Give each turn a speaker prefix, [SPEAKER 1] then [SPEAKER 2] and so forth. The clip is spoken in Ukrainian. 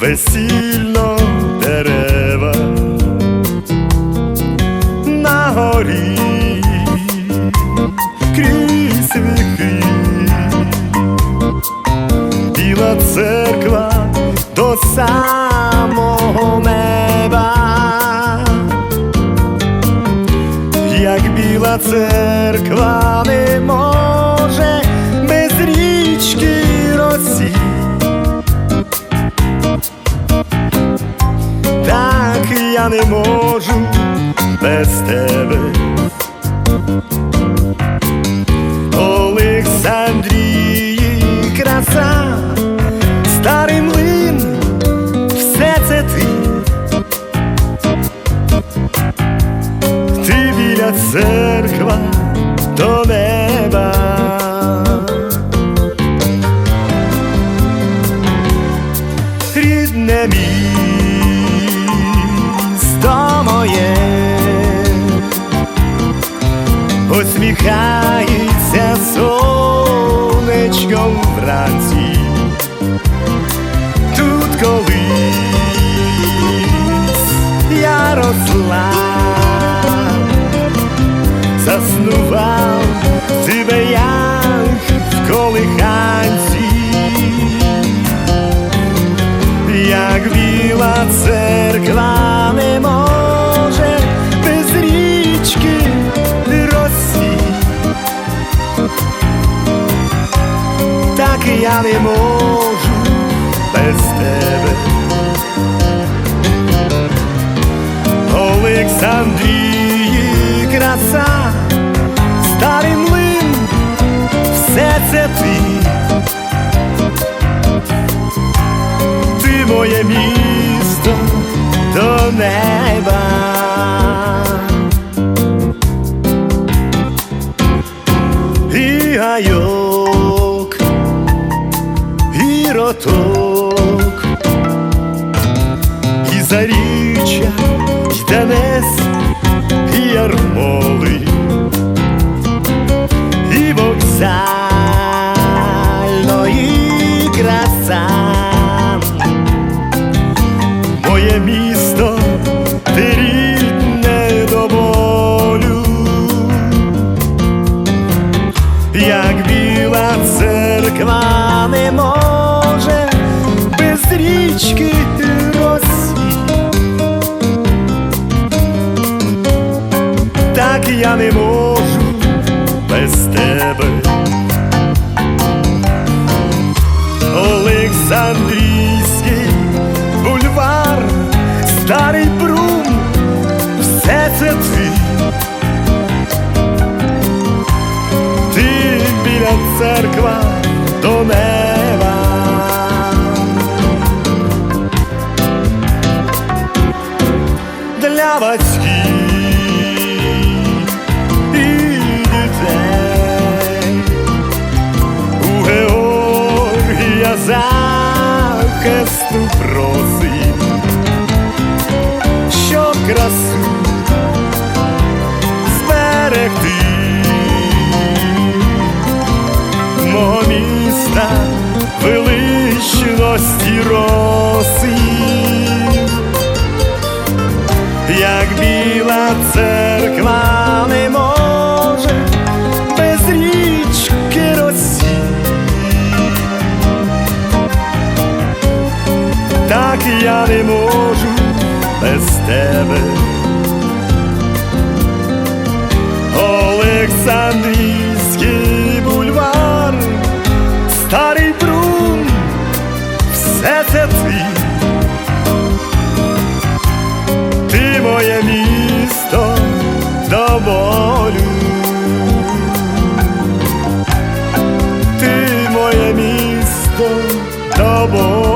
[SPEAKER 1] весільно дерева на горі крізь віки, біла церква до самого неба. як біла церква не може не можу без тебе. Олександрії краса, старий млин, все це ти. ти біля церква до неба. Рідне місто посміхається сонечком вранці. Тут колись я росла заснував тебе як в колиханці, як біла церква я не можу без тебе. Олександрії краса, старий млин, все це ти, ти моє місто до неба. І гайок, і роток, і заріччя, і Донес, і ярмоли, і вокзальної краса, моє місто, річки росі. Так я не можу без тебе. Олександрійський тебе. Олександрійський бульвар, старий трун, все це ти, ти моє місто до болю, ти моє місто до болю.